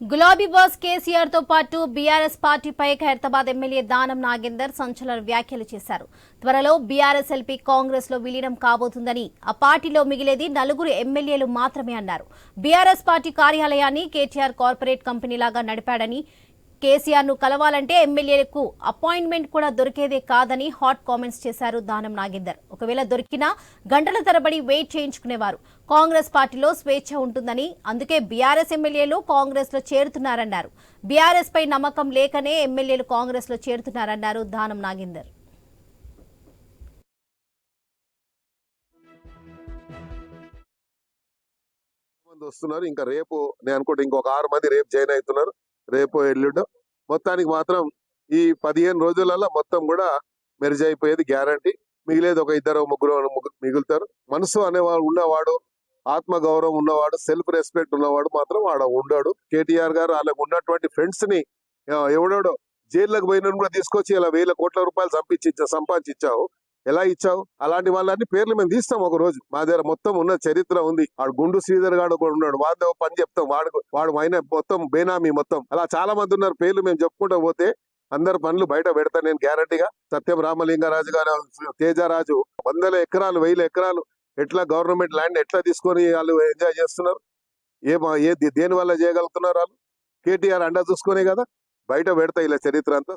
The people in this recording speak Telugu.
గులాబీ బాస్ కేసీఆర్తో పాటు బీఆర్ఎస్ పార్టీపై ఖైరతాబాద్ ఎమ్మెల్యే దానం నాగేందర్ సంచలన వ్యాఖ్యలు చేశారు. త్వరలో బీఆర్ఎస్ ఎల్పీ కాంగ్రెస్లో విలీనం కాబోతుందని ఆ పార్టీలో మిగిలేది నలుగురు ఎమ్మెల్యేలు మాత్రమే అన్నారు. బీఆర్ఎస్ పార్టీ కార్యాలయాన్ని కేటీఆర్ కార్పొరేట్ కంపెనీలాగా నడిపాడని కేసీఆర్ను కలవాలంటే ఎమ్మెల్యేలకు అపాయింట్మెంట్ కూడా దొరికేదే కాదని హాట్ కామెంట్స్ చేశారు దానం నాగేందర్. ఒకవేళ దొరికినా గంటల తరబడి వెయిట్ చేయించుకునేవారు. కాంగ్రెస్ పార్టీలో స్వేచ్ఛ ఉంటుందని అందుకే బీఆర్ఎస్ ఎమ్మెల్యేలు కాంగ్రెస్లో చేరుతున్నారన్నారు. బీఆర్ఎస్ పై నమ్మకం లేకనే ఎమ్మెల్యేలు కాంగ్రెస్లో చేరుతున్నారన్నారు దానం నాగేందర్. వస్తున్నారు. ఇంకా రేపు నేను అనుకుంటే ఇంకొక ఆరు మంది రేపు జాయిన్ అవుతున్నారు. రేపు ఎల్లుండు. మొత్తానికి మాత్రం ఈ పదిహేను రోజులలో మొత్తం కూడా మెరిజ్ అయిపోయేది గ్యారంటీ మిగిలేదు ఒక ఇద్దరు ముగ్గురు ముగ్గురు మిగులుతారు. మనసు అనేవాడు ఉన్నవాడు ఆత్మ గౌరవం ఉన్నవాడు సెల్ఫ్ రెస్పెక్ట్ ఉన్నవాడు మాత్రం ఆడ ఉండాడు. కేటీఆర్ గారు వాళ్ళకు ఉన్నటువంటి ఫ్రెండ్స్ని ఎవడోడో ఎవడెవడో జైల్లోకి పోయిన కూడా తీసుకొచ్చి ఇలా వేల కోట్ల రూపాయలు సంపించి సంపాదించావు ఎలా ఇచ్చావు? అలాంటి వాళ్ళని పేర్లు మేము తీస్తాం ఒక రోజు మా దగ్గర మొత్తం ఉన్న చరిత్ర ఉంది. వాడు గుండు శ్రీధర్ గాడు కూడా ఉన్నాడు. వాడు పని చెప్తాం. వాడు వాడు ఆయన మొత్తం బేనామీ మొత్తం. అలా చాలా మంది ఉన్నారు. పేర్లు మేము చెప్పుకుంటూ పోతే అందరు పనులు బయట పెడతా నేను గ్యారంటీగా. సత్యం రామలింగారాజు గారు తేజరాజు వందల ఎకరాలు వేల ఎకరాలు ఎట్లా గవర్నమెంట్ ల్యాండ్ ఎట్లా తీసుకొని వాళ్ళు ఎంజాయ్ చేస్తున్నారు? ఏ మా- ఏ దేని వల్ల చేయగలుగుతున్నారు వాళ్ళు? కేటీఆర్ అండా చూసుకునే కదా. బయట పెడతా ఇలా చరిత్ర అంతా.